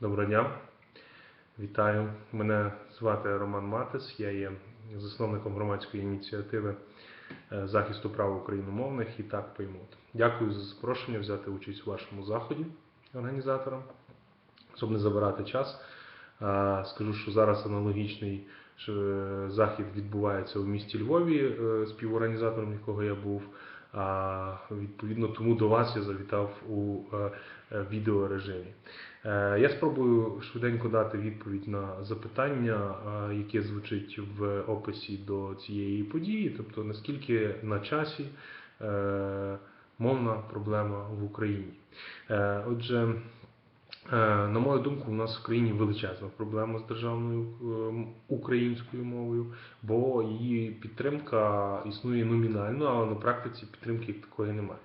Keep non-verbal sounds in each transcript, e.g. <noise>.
Доброго дня. Вітаю. Мене звати Роман Матис. Я є засновником громадської ініціативи е, захисту прав україномовних і так поймуть. Дякую за запрошення взяти участь у вашому заході організаторам. Щоб не забирати час, е, скажу, що зараз аналогічний е, захід відбувається у місті Львові, співорганізатором якого я був. А відповідно тому до вас я завітав у е, е, відеорежимі. Е, Я спробую швиденько дати відповідь на запитання, яке звучить в описі до цієї події, тобто наскільки на часі мовна проблема в Україні. Отже, на мою думку, у нас в країні величезна проблема з державною е, українською мовою, бо її підтримка існує номінально, але на практиці підтримки такої немає.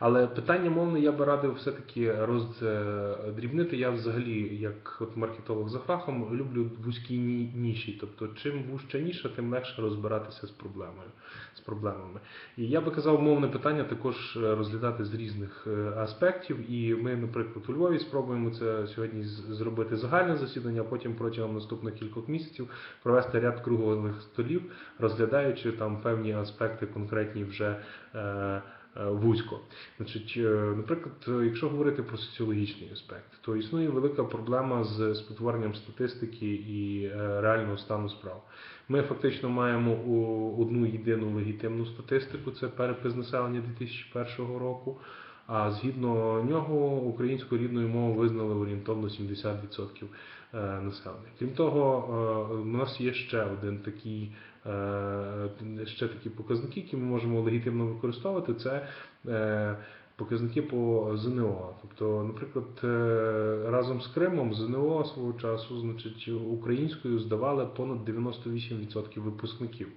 Але питання мовне я би радив все-таки роздрібнити. Я взагалі, як от маркетолог за фахом, люблю вузькі ніші. Тобто, чим вужча ніша, тим легше розбиратися з проблемою з проблемами. І я би казав, мовне питання також е, розглядати з різних е, аспектів. І ми, наприклад, у Львові спробуємо це сьогодні зробити загальне засідання, а потім протягом наступних кількох місяців провести ряд круглих столів, розглядаючи там певні аспекти конкретні вже. е, е, Вузько, значить, е, наприклад, е, якщо говорити про соціологічний аспект, то існує велика проблема з спотворенням статистики і е, реального стану справ. Ми фактично маємо одну єдину легітимну статистику, це перепис населення 2001 року. А згідно нього українську рідною мовою визнали орієнтовно 70% е, населення. Крім того, е, у нас є ще один такий, е, ще такі показники, які ми можемо легітимно використовувати. Це е, показники по ЗНО. Тобто, наприклад, е, разом з Кримом ЗНО свого часу, значить, українською здавали понад 98% випускників.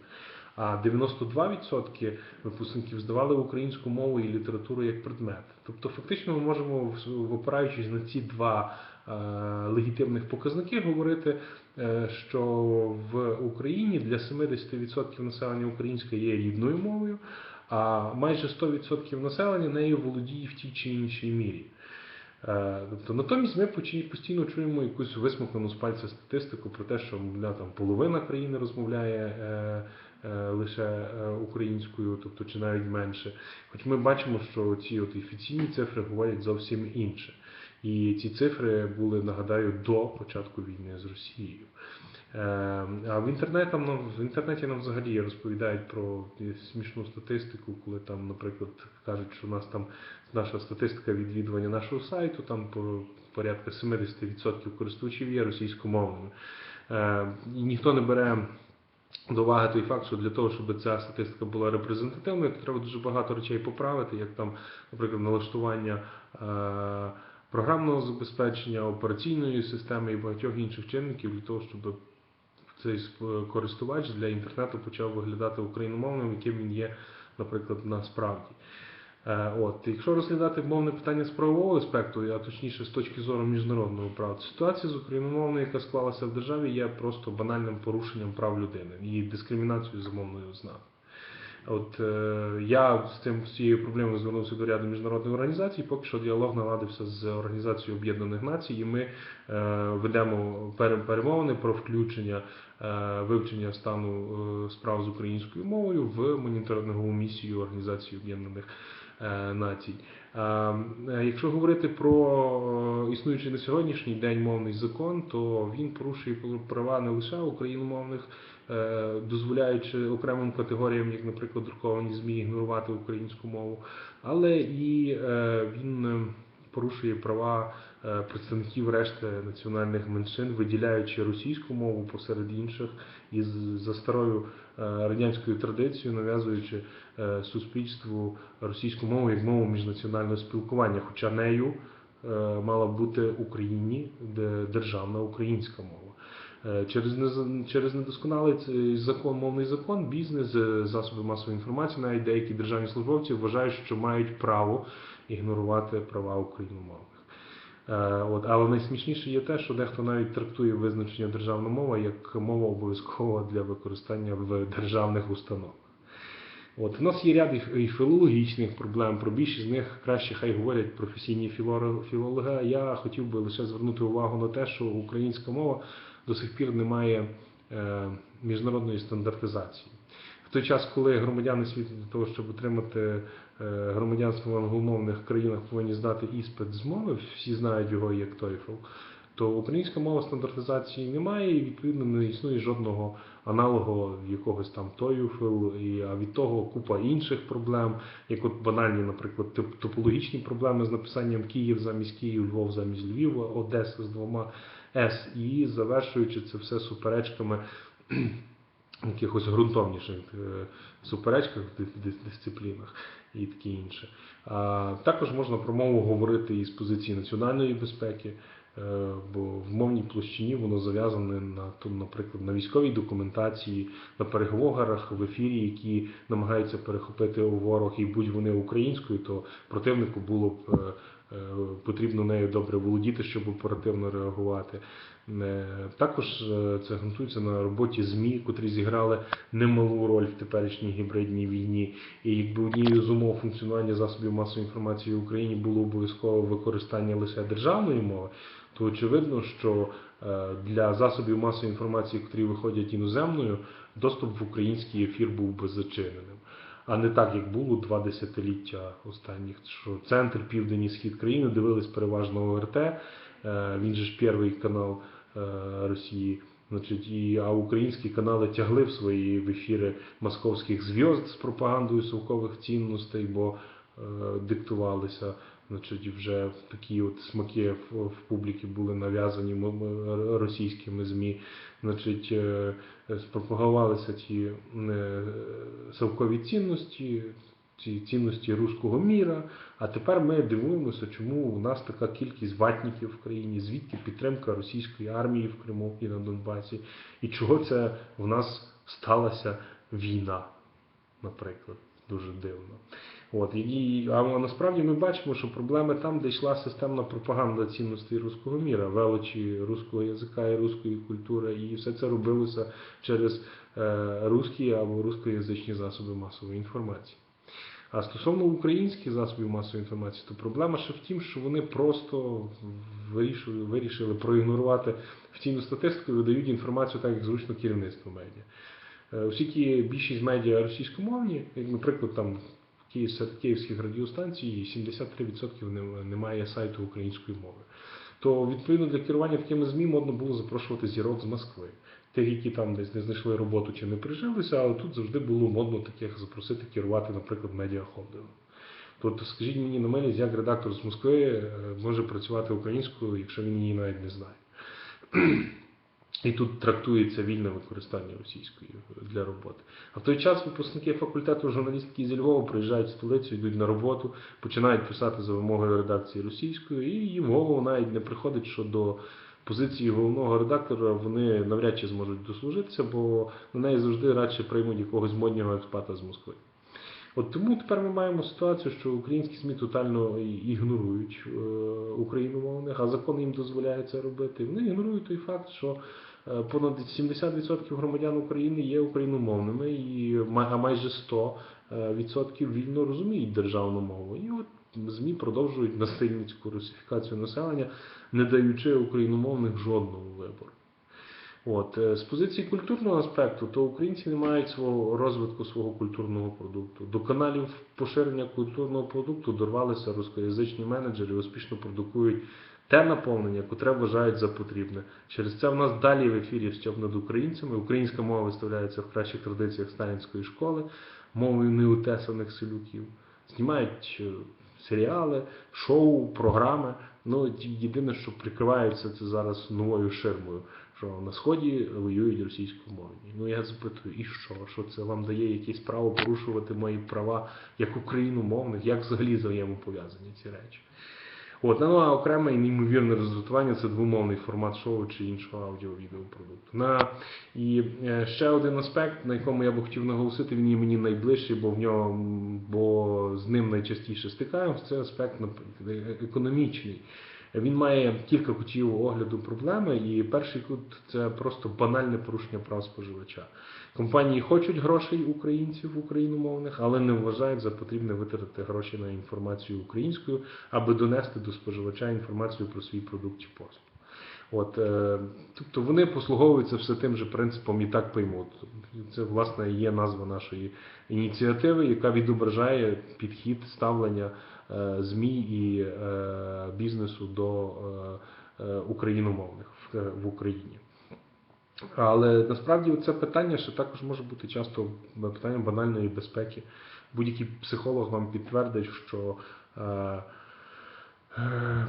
А 92% випускників здавали українську мову і літературу як предмет. Тобто, фактично, ми можемо, опираючись на ці два е, легітимних показники, говорити, е, що в Україні для 70% населення українська є рідною мовою, а майже 100% населення нею володіє в тій чи іншій мірі. Е, Тобто, натомість ми постійно чуємо якусь висмоклену з пальця статистику про те, що мовляв, там половина країни розмовляє е, е, лише е, українською, тобто чи навіть менше. Хоч ми бачимо, що ці от офіційні цифри говорять зовсім інше. І ці цифри були, нагадаю, до початку війни з Росією. Е, А в інтернеті в інтернеті нам взагалі розповідають про смішну статистику, коли там, наприклад, кажуть, що у нас там наша статистика відвідування нашого сайту, там порядка 70% користувачів є російськомовними. Е, І ніхто не бере до уваги той факт, що для того, щоб ця статистика була репрезентативною, то треба дуже багато речей поправити, як там, наприклад, налаштування е, програмного забезпечення, операційної системи і багатьох інших чинників для того, щоб цей користувач для інтернету почав виглядати україномовним, яким він є, наприклад, насправді. Е, От, якщо розглядати мовне питання з правового аспекту, а точніше з точки зору міжнародного права, ситуація з україномовною, яка склалася в державі, є просто банальним порушенням прав людини і дискримінацією за мовною ознакою. От е, я з цим з цією проблемою звернувся до ряду міжнародних організацій. Поки що діалог наладився з Організацією Об'єднаних Націй, і ми е, ведемо перемовини про включення е, вивчення стану справ з українською мовою в моніторингову місію Організації Об'єднаних Націй. Якщо говорити про існуючий на сьогоднішній день мовний закон, то він порушує права не лише україномовних, дозволяючи окремим категоріям, як, наприклад, друковані ЗМІ, ігнорувати українську мову, але і е, він е, порушує права е, представників решти національних меншин, виділяючи російську мову посеред інших і за старою е, радянською традицією, нав'язуючи е, суспільству російську мову як мову міжнаціонального спілкування, хоча нею е, мала бути Україні державна українська мова. Е, Через через недосконалий закон, мовний закон, бізнес, е, засоби масової інформації, навіть деякі державні службовці вважають, що мають право ігнорувати права україномовних. Е, От, але найсмішніше є те, що дехто навіть трактує визначення державна мова як мова обов'язкова для використання в державних установах. От у нас є ряд і- філологічних проблем. Про більшість з них краще хай говорять професійні філологи. Я хотів би лише звернути увагу на те, що українська мова до сих пір не має е, міжнародної стандартизації. В той час, коли громадяни світу для того, щоб отримати е, громадянство в англомовних країнах, повинні здати іспит з мови, всі знають його як TOEFL, то українська мова стандартизації немає, і відповідно не існує жодного аналогу якогось там TOEFL, і а від того купа інших проблем, як от банальні, наприклад, топологічні проблеми з написанням Київ замість Київ, Львов замість Львова, Одеса з двома С, і завершуючи це все суперечками <clears throat> якихось ґрунтовніших е, суперечках в дис- дис- дисциплінах і таке інше. А також можна про мову говорити і з позиції національної безпеки, е, бо в мовній площині воно зав'язане на то, наприклад, на військовій документації, на переговорах в ефірі, які намагаються перехопити ворог, і будь вони українською, то противнику було б е, потрібно нею добре володіти, щоб оперативно реагувати. Е, Також е, це ґрунтується на роботі ЗМІ, котрі зіграли немалу роль в теперішній гібридній війні. І якби однією з умов функціонування засобів масової інформації в Україні було обов'язково використання лише державної мови, то очевидно, що е, для засобів масової інформації, котрі виходять іноземною, доступ в український ефір був би зачиненим. А не так, як було два десятиліття останніх, що центр, південь і схід країни дивились переважно ОРТ, е, він же ж перший канал е, Росії. Значить, і, а українські канали тягли в свої в ефіри московських зв'язд з пропагандою совкових цінностей, бо е, диктувалися. Значить, вже такі от смаки в, в публіки були нав'язані російськими ЗМІ. Значить, е, спропагувалися ті е, совкові цінності, ці цінності руського міра. А тепер ми дивуємося, чому у нас така кількість ватників в країні, звідки підтримка російської армії в Криму і на Донбасі, і чого це в нас сталася війна, наприклад. Дуже дивно. От, і, а насправді ми бачимо, що проблеми там, де йшла системна пропаганда цінностей руського міра, величі руського язика і руської культури, і все це робилося через е, русські або рускоязичні засоби масової інформації. А стосовно українських засобів масової інформації, то проблема ще в тім, що вони просто вирішили, вирішили проігнорувати офіційну статистику і видають інформацію так, як зручно керівництво медіа. Е, Оскільки більшість медіа російськомовні, як, наприклад, там Київ, серед київських радіостанцій 73% не- немає сайту української мови. То відповідно для керування такими ЗМІ модно було запрошувати зірок з Москви. Тих, які там десь не знайшли роботу чи не прижилися, але тут завжди було модно таких запросити керувати, наприклад, медіахолдингом. Тобто, скажіть мені на милість, як редактор з Москви е, може працювати українською, якщо він її навіть не знає. І тут трактується вільне використання російської для роботи. А в той час випускники факультету журналістики зі Львова приїжджають в столицю, йдуть на роботу, починають писати за вимогою редакції російською, і їм в голову навіть не приходить, що до позиції головного редактора вони навряд чи зможуть дослужитися, бо на неї завжди радше приймуть якогось моднього експата з Москви. От тому тепер ми маємо ситуацію, що українські СМІ тотально ігнорують е, україномовних, а закон їм дозволяє це робити. Вони ігнорують той факт, що понад 70% громадян України є україномовними, і майже 100% вільно розуміють державну мову. І от ЗМІ продовжують насильницьку русифікацію населення, не даючи україномовних жодного вибору. От е, з позиції культурного аспекту, то українці не мають свого розвитку свого культурного продукту. До каналів поширення культурного продукту дорвалися рускоязичні менеджери, успішно продукують те наповнення, котре вважають за потрібне. Через це в нас далі в ефірі стьоп над українцями. Українська мова виставляється в кращих традиціях сталінської школи, мовою неутесаних селюків. Знімають е, серіали, шоу, програми. Ну єдине, що прикриваються це зараз новою ширмою що на сході воюють російськомовні. Ну я запитую, і що? Що це вам дає якесь право порушувати мої права як україномовних? Як взагалі взаємопов'язані ці речі? От, ну а окреме і неймовірне розвитування це двомовний формат шоу чи іншого аудіо-відеопродукту. На і е, ще один аспект, на якому я би хотів наголосити, він є мені найближчий, бо в нього бо з ним найчастіше стикаємося, це аспект е, економічний. Він має кілька кутів огляду проблеми, і перший кут це просто банальне порушення прав споживача. Компанії хочуть грошей українців україномовних, але не вважають за потрібне витратити гроші на інформацію українською, аби донести до споживача інформацію про свій продукт чи послуг. От, е, тобто вони послуговуються все тим же принципом і так поймуть. Це власне є назва нашої ініціативи, яка відображає підхід ставлення ЗМІ і е, бізнесу до е, е, україномовних в, Україні. Але насправді це питання ще також може бути часто питанням банальної безпеки. Будь-який психолог вам підтвердить, що е, Е,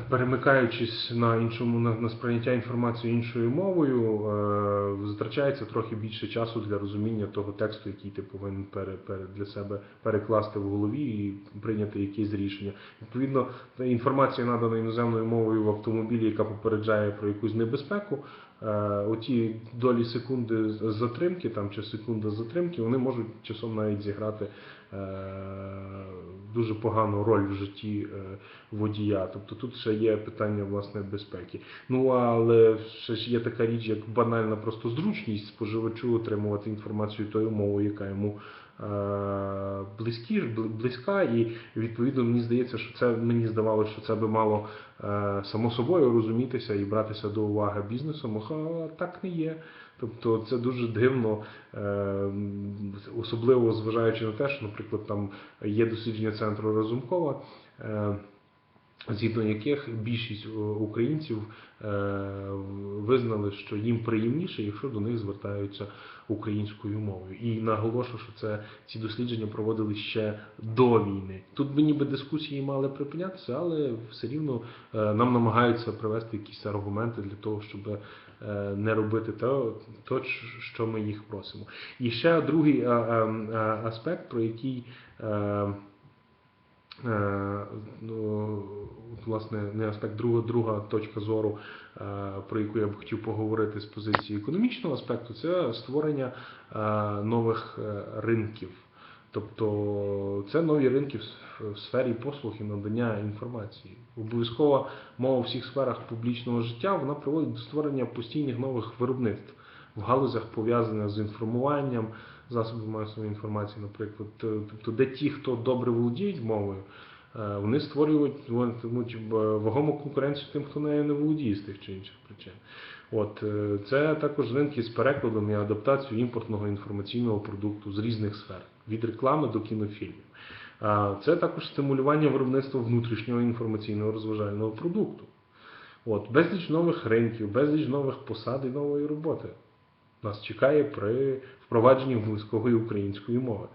перемикаючись на іншому на, на сприйняття інформації іншою мовою, е, втрачається трохи більше часу для розуміння того тексту, який ти повинен пере, пере, для себе перекласти в голові і прийняти якесь рішення. Відповідно, інформація надана іноземною мовою в автомобілі, яка попереджає про якусь небезпеку. е, Оті долі секунди затримки там чи секунда затримки, вони можуть часом навіть зіграти е, дуже погану роль в житті е, водія. Тобто тут ще є питання власне безпеки. Ну але ще ж є така річ, як банальна просто зручність споживачу отримувати інформацію тою мовою, яка йому близькі, близька, і відповідно мені здається, що це мені здавалося, що це би мало е, само собою розумітися і братися до уваги бізнесом, а так не є. Тобто це дуже дивно, е, особливо зважаючи на те, що, наприклад, там є дослідження центру Разумкова. Е, згідно яких більшість українців е, визнали, що їм приємніше, якщо до них звертаються українською мовою. І наголошую, що це ці дослідження проводили ще до війни. Тут би ніби дискусії мали припинятися, але все рівно е, нам намагаються привести якісь аргументи для того, щоб е, не робити то, то, що ми їх просимо. І ще другий е, е, е, аспект, про який. Е, ну, власне, не аспект, друга, друга точка зору, е, про яку я б хотів поговорити з позиції економічного аспекту, це створення е, нових ринків. Тобто це нові ринки в сфері послуг і надання інформації. Обов'язкова мова у всіх сферах публічного життя вона приводить до створення постійних нових виробництв в галузях, пов'язаних з інформуванням, засобів масової інформації, наприклад. Е, Тобто, де ті, хто добре володіють мовою, е, вони створюють е, вагому конкуренцію тим, хто нею не володіє з тих чи інших причин. От це також ринки з перекладом і адаптацією імпортного інформаційного продукту з різних сфер, від реклами до кінофільмів. Це також стимулювання виробництва внутрішнього інформаційного розважального продукту. От, безліч нових ринків, безліч нових посад і нової роботи нас чекає при впровадженні близької української мови.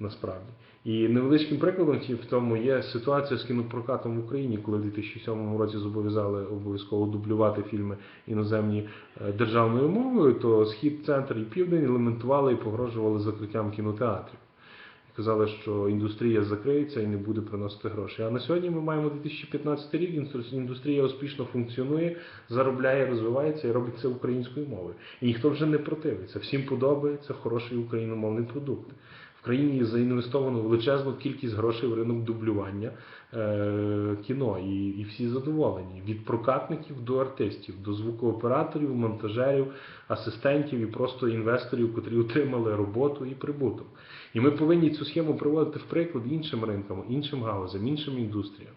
Насправді. І невеличким прикладом в тому є ситуація з кінопрокатом в Україні, коли в 2007 році зобов'язали обов'язково дублювати фільми іноземні е, державною мовою, то Схід, Центр і Південь елементували і погрожували закриттям кінотеатрів. І Казали, що індустрія закриється і не буде приносити гроші. А на сьогодні ми маємо 2015 рік, індустрія успішно функціонує, заробляє, розвивається і робить це українською мовою. І ніхто вже не противиться. Всім подобається хороший україномовний продукт. В країні заінвестовано величезну кількість грошей в ринок дублювання е, кіно, і, і всі задоволені. Від прокатників до артистів, до звукооператорів, монтажерів, асистентів і просто інвесторів, котрі отримали роботу і прибуток. І ми повинні цю схему приводити в приклад іншим ринкам, іншим галузям, іншим індустріям.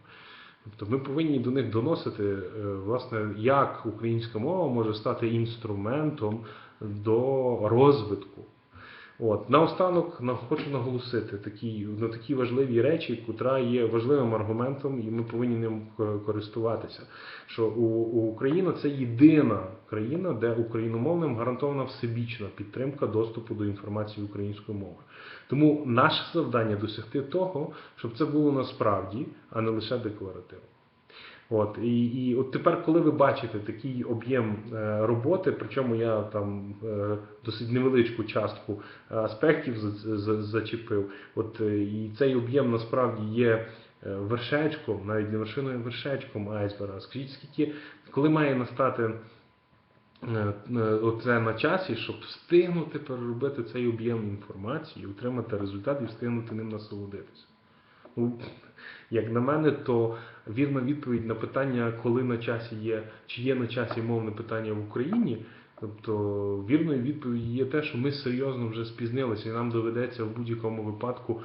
Тобто ми повинні до них доносити, е, власне, як українська мова може стати інструментом до розвитку. От наостанок на- хочу наголосити такі на такі важливі речі, котра є важливим аргументом, і ми повинні ним користуватися. Що у, у Україна це єдина країна, де україномовним гарантована всебічна підтримка доступу до інформації українською мовою. Тому наше завдання досягти того, щоб це було насправді, а не лише декларативно. От і, і от тепер, коли ви бачите такий об'єм е, роботи, причому я там е, досить невеличку частку е, аспектів за- за- зачепив, от е, і цей об'єм насправді є е, вершечком, навіть не вершиною, вершечком айсберга. Скажіть, скільки, коли має настати е, е, оце на часі, щоб встигнути переробити цей об'єм інформації, отримати результат і встигнути ним насолодитися. Ну, Як на мене, то вірна відповідь на питання, коли на часі є, чи є на часі мовне питання в Україні. Тобто вірною відповіддю є те, що ми серйозно вже спізнилися, і нам доведеться в будь-якому випадку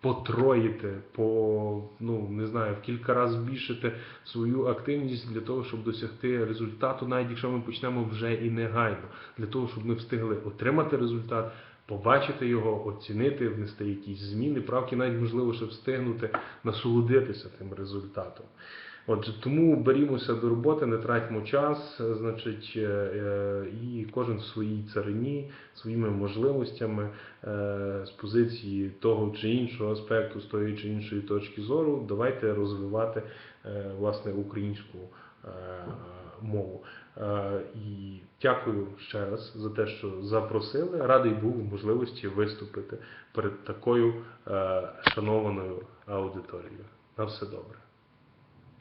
потроїти, по ну не знаю, в кілька разів збільшити свою активність для того, щоб досягти результату, навіть якщо ми почнемо вже і негайно, для того, щоб ми встигли отримати результат, побачити його, оцінити, внести якісь зміни, правки, навіть можливо, щоб встигнути насолодитися тим результатом. Отже, тому берімося до роботи, не тратьмо час, значить, е, е, і кожен в своїй царині, своїми можливостями е, з позиції того чи іншого аспекту, з тої чи іншої точки зору, давайте розвивати власне українську мову. Е, І дякую ще раз за те, що запросили. Радий був можливості виступити перед такою е, шанованою аудиторією. На все добре.